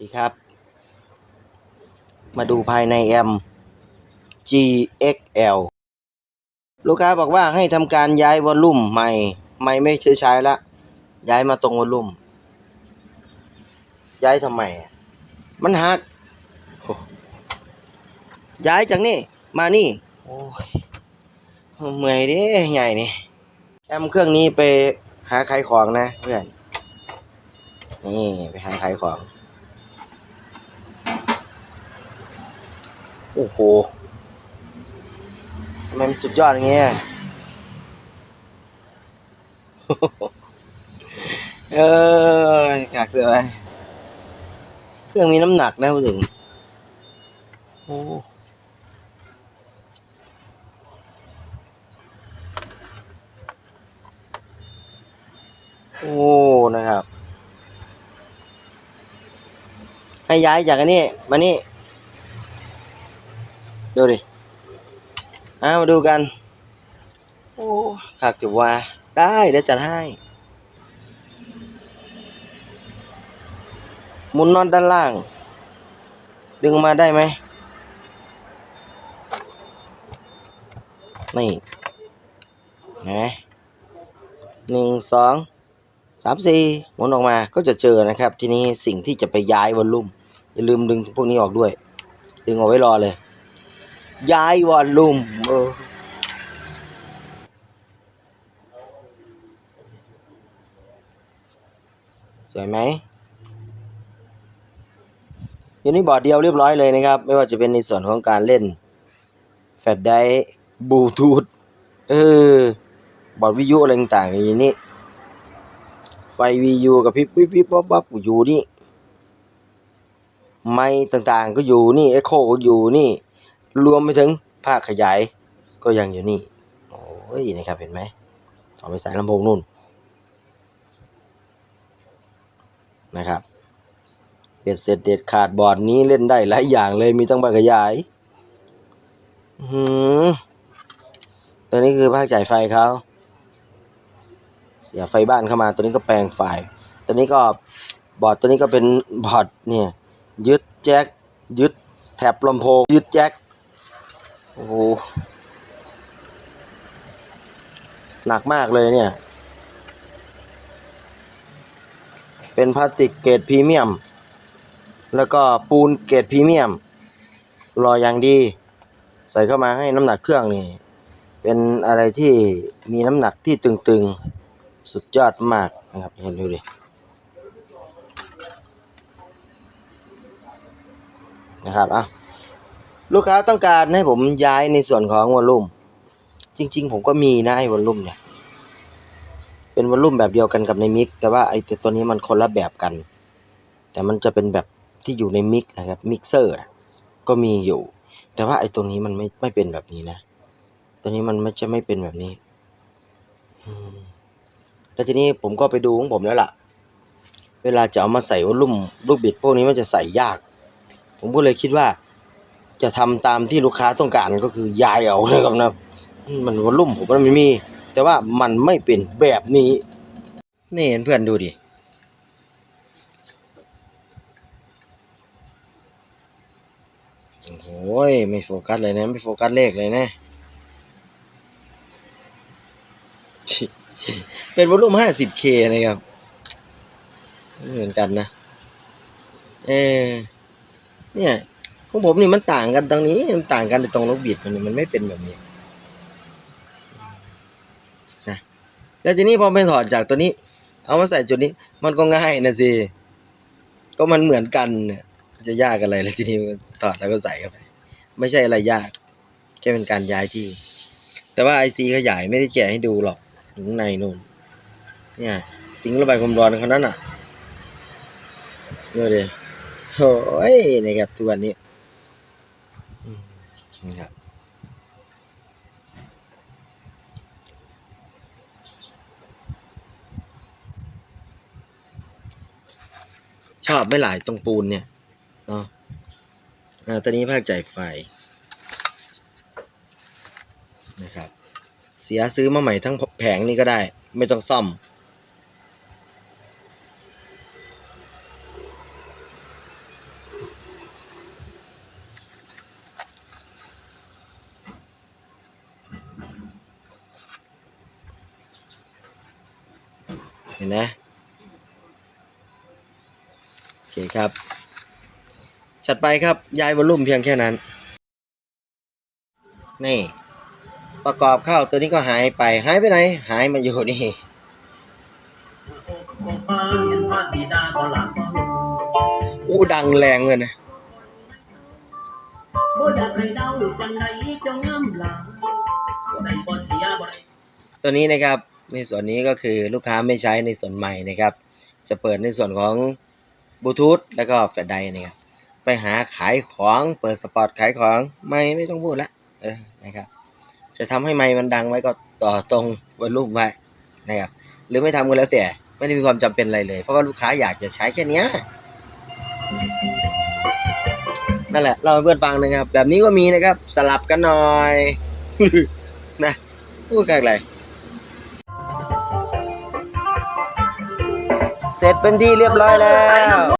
ดีครับ มาดูภายในแอม GXL ลูกค้าบอกว่าให้ทำการย้ายวอลลุ่มใหม่ใหม่ไม่ใช้ใช้ละ ย้ายมาตรงวอลลุ่ม ย้ายทำไม มันหัก ย้ายจากนี่มานี่ โอ้ยเมื่อยดิใหญ่นี่แอมเครื่องนี้ไปหาขายของนะเพื่อน นี่ ไปหาขายของ โอ้โหทำไมมันสุดยอดอย่างเงี้ยเออกากเสือไปเครื่องมีน้ำหนักนะพูดถึงโอ้โอ้ นะครับ ให้ย้ายจากอันนี้ มานี่ ดูดิเอามาดูกัน โอ้ขักถือว่า ได้เดี๋ยวจัดให้หมุนน็อตด้านล่าง ดึงออกมาได้ไหม นี่เห็นไหมหนึ่งสองสามสี่หมุนออกมาก็จะเจอนะครับ ทีนี้สิ่งที่จะไปย้ายวอลลุ่มอย่าลืมดึงพวกนี้ออกด้วย ดึงเอาไว้รอเลย ย้ายวอลลุ่มเออสวยไหมอยู่นี่บอร์ดเดียวเรียบร้อยเลยนะครับ ไม่ว่าจะเป็นในส่วนของการเล่น แฟลชไดร์บลูทูธเออบอร์ดวิทยุอะไรต่างๆอย่างนี้ ไฟวียูกับพิบวิบวิบวับวับอยู่นี่ ไม้ต่างๆก็อยู่นี่เอ็โคก็อยู่นี่ รวมไปถึงภาคขยายก็ยังอยู่นี่ โอ้ยนะครับเห็นไหมเอไปใส่ลำโพงนู่นนะครับเบ็ดเสร็จเด็ดขาดบอร์ดนี้เล่นได้หลายอย่างเลยมีตั้งภาคขยายอือหือตัวนี้คือภาคจ่ายไฟเขาเสียไฟบ้านเข้ามาตัวนี้ก็แปลงไฟตัวนี้ก็บอร์ดตัวนี้ก็เป็นบอร์ดเนี่ยยึดแจ็คยึดแท็บลำโพงยึดแจ็ค โอ้โหหนักมากเลยเนี่ย เป็นพลาสติกเกรดพรีเมียม แล้วก็ปูนเกรดพรีเมียมรออย่างดี ใส่เข้ามาให้น้ำหนักเครื่องนี่ เป็นอะไรที่มีน้ำหนักที่ตึงๆ สุดยอดมากนะครับ เห็นดูดินะครับอะ ลูกค้าต้องการให้ผมย้ายในส่วนของวอลลุ่ม จริง ๆ ผมก็มีนะไอ้วอลลุ่มเนี่ย เป็นวอลลุ่มแบบเดียวกันกับในมิก แต่ว่าไอ้ตัวนี้มันคนละแบบกัน แต่มันจะเป็นแบบที่อยู่ในมิกนะครับมิกเซอร์นะก็มีอยู่ แต่ว่าไอ้ตัวนี้มันไม่ไม่เป็นแบบนี้นะ ตัวนี้มันไม่จะไม่เป็นแบบนี้แล้วทีนี้ผมก็ไปดูของผมแล้วล่ะ เวลาจะเอามาใส่วอลลุ่มลูกบิดพวกนี้มันจะใส่ยาก ผมก็เลยคิดว่า จะทำตามที่ลูกค้าต้องการก็คือยายเอานะครับนะมันวอลลุ่มผมมันไม่มี แต่ว่ามันไม่เป็นแบบนี้ นี่เห็นเพื่อนดูดิโอ้โหไม่โฟกัสเลยนะ ไม่โฟกัสเลขเลยนะ เป็นวอลลุ่ม 50K นะครับเหมือนกันนะ เออเนี่ย ของผมนี่มันต่างกันตรงนี้ มันต่างกันตรงลูกบิดมันมันไม่เป็นแบบนี้นะแล้วทีนี้พอไปถอดจากตัวนี้ เอามาใส่จุดนี้ มันก็ง่ายนะสิก็มันเหมือนกันจะยากอะไรแล้วทีนี้ถอดแล้วก็ใส่เข้าไป ไม่ใช่อะไรยาก แค่เป็นการย้ายที่ แต่ว่าไอซีขยายไม่ได้แกะให้ดูหรอกอยู่ข้างในนู่นเนี่ยสิงระบายความร้อนเขานั้นอะดูดิโอ้ยนะครับตัวนี้ นะครับชอบไม่หลายตรงปูนเนี่ยเนาะอ่าตัวนี้ภาคจ่ายไฟนะครับ เสียซื้อมาใหม่ทั้งแผงนี่ก็ได้ ไม่ต้องซ่อม เห็นไหมโอเคครับ จัดไปครับย้ายวอลลุ่มเพียงแค่นั้น นี่ ประกอบเข้าตัวนี้ก็หายไป หายไปไหน หายมาอยู่นี่อู้ดังแรงเลยนะตัวนี้นะครับ ในส่วนนี้ก็คือลูกค้าไม่ใช้ในส่วนใหม่นะครับ จะเปิดในส่วนของบลูทูธแล้วก็แฟลชไดร์นะครับไปหาขายของเปิดสปอตขายของไม่ไม่ต้องพูดละเออนะครับจะทำให้ไมค์มันดังไว้ก็ต่อตรงวอลลุ่มไว้นะครับหรือไม่ทำก็แล้วแต่ไม่ได้มีความจำเป็นอะไรเลย เพราะว่าลูกค้าอยากจะใช้แค่เนี้ยนั่นแหละเราเพื่อนฟังนะครับ แบบนี้ก็มีนะครับสลับกันหน่อยนะพูดกันอะไร เสร็จเป็นที่เรียบร้อยแล้ว